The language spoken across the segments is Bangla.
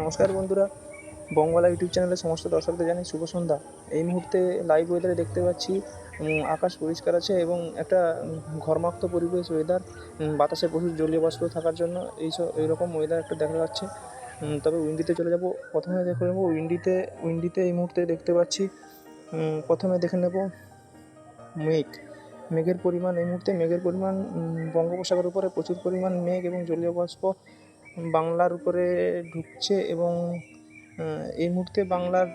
নমস্কার বন্ধুরা, বঙ্গলা ইউটিউব চ্যানেলের সমস্ত দর্শকদের জানাই শুভ সন্ধ্যা। এই মুহূর্তে লাইভ ওয়েদারে দেখতে পাচ্ছি আকাশ পরিষ্কার আছে এবং একটা ঘর্মাক্ত পরিবেশ ওয়েদার বাতাসে প্রচুর জলীয় বাষ্প থাকার জন্য এইসব এইরকম ওয়েদার একটা দেখা যাচ্ছে। তবে উইন্ডিতে চলে যাব। প্রথমে দেখে নেব উইন্ডিতে উইন্ডিতে এই মুহূর্তে দেখতে পাচ্ছি প্রথমে দেখে নেব মেঘ। মেঘের পরিমাণ, এই মুহূর্তে মেঘের পরিমাণ বঙ্গোপসাগরের উপরে প্রচুর পরিমাণ মেঘ এবং জলীয় বাষ্প বাংলার উপরে ঢুকছে এবং এই মুহূর্তে বাংলার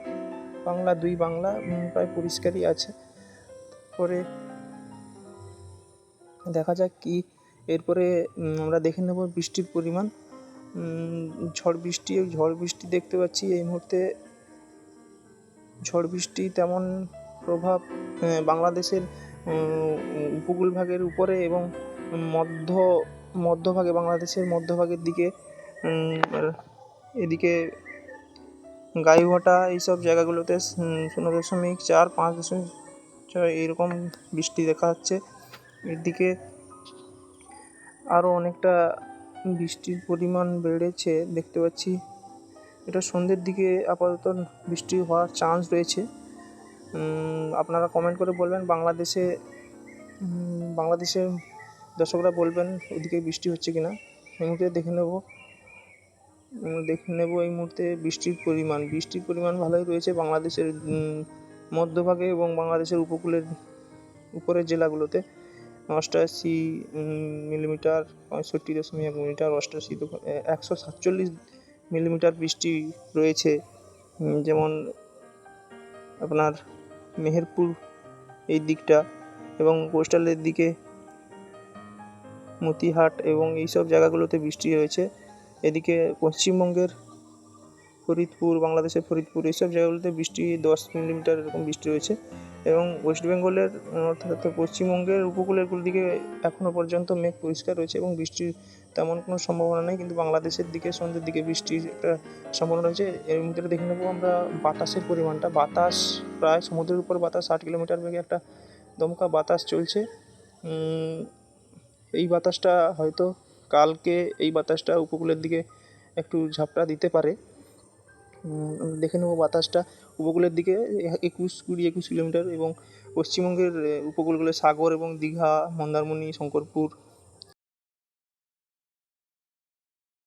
বাংলা দুই বাংলা প্রায় পরিষ্কারই আছে। পরে দেখা যাক কি এরপরে আমরা দেখে নেব বৃষ্টির পরিমাণ। ঝড় বৃষ্টি ঝড় বৃষ্টি দেখতে পাচ্ছি এই মুহূর্তে। ঝড় বৃষ্টি তেমন প্রভাব বাংলাদেশের উম, উপকূল ভাগের উপরে এবং মধ্য মধ্যভাগে বাংলাদেশের মধ্যভাগের দিকে এদিকে গাইঘাটা এইসব জায়গাগুলোতে শূন্য দশমিক চার পাঁচ দশমিক ছয় এইরকম বৃষ্টি দেখা যাচ্ছে। এদিকে আরও অনেকটা বৃষ্টির পরিমাণ বেড়েছে দেখতে পাচ্ছি। এটা সন্ধ্যের দিকে আপাতত বৃষ্টি হওয়ার চান্স রয়েছে। আপনারা কমেন্ট করে বলবেন বাংলাদেশে উম, বাংলাদেশের দর্শকরা বলবেন ওদিকে বৃষ্টি হচ্ছে কিনা? এই মুহূর্তে দেখে নেব। দেখে নেব এই মুহূর্তে বৃষ্টির পরিমাণ। বৃষ্টির পরিমাণ ভালোই রয়েছে বাংলাদেশের মধ্যভাগে এবং বাংলাদেশের উপকূলের উপরের জেলাগুলোতে। অষ্টাশি মিলিমিটার, পঁয়ষট্টি দশমিক এক মিলিমিটার, অষ্টাশি একশো সাতচল্লিশ মিলিমিটার বৃষ্টি রয়েছে। যেমন আপনার মেহেরপুর এই দিকটা এবং কোস্টালের দিকে মতিহাট এবং এইসব জায়গাগুলোতে বৃষ্টি হয়েছে। এদিকে পশ্চিমবঙ্গের ফরিদপুর, বাংলাদেশের ফরিদপুর এইসব জায়গাগুলোতে বৃষ্টি দশ মিলিমিটার এরকম বৃষ্টি হয়েছে এবং ওয়েস্ট বেঙ্গলের অর্থাৎ পশ্চিমবঙ্গের উপকূলের দিকে এখনও পর্যন্ত মেঘ পরিষ্কার রয়েছে এবং বৃষ্টির তেমন কোনো সম্ভাবনা নেই, কিন্তু বাংলাদেশের দিকে, সন্ধ্যের দিকে বৃষ্টির একটা সম্ভাবনা রয়েছে। এর মধ্যে দেখে নেব আমরা বাতাসের পরিমাণটা। বাতাস প্রায় সমুদ্রের উপর বাতাস ষাট কিলোমিটার বেগে একটা দমকা বাতাস চলছে। এই বাতাসটা হয়তো কালকে এই বাতাসটা উপকূলের দিকে একটু ঝাপটা দিতে পারে। দেখে নেব বাতাসটা উপকূলের দিকে একুশ কুড়ি একুশ কিলোমিটার এবং পশ্চিমবঙ্গের উপকূলগুলো সাগর এবং দীঘা, মন্দারমণি, শঙ্করপুর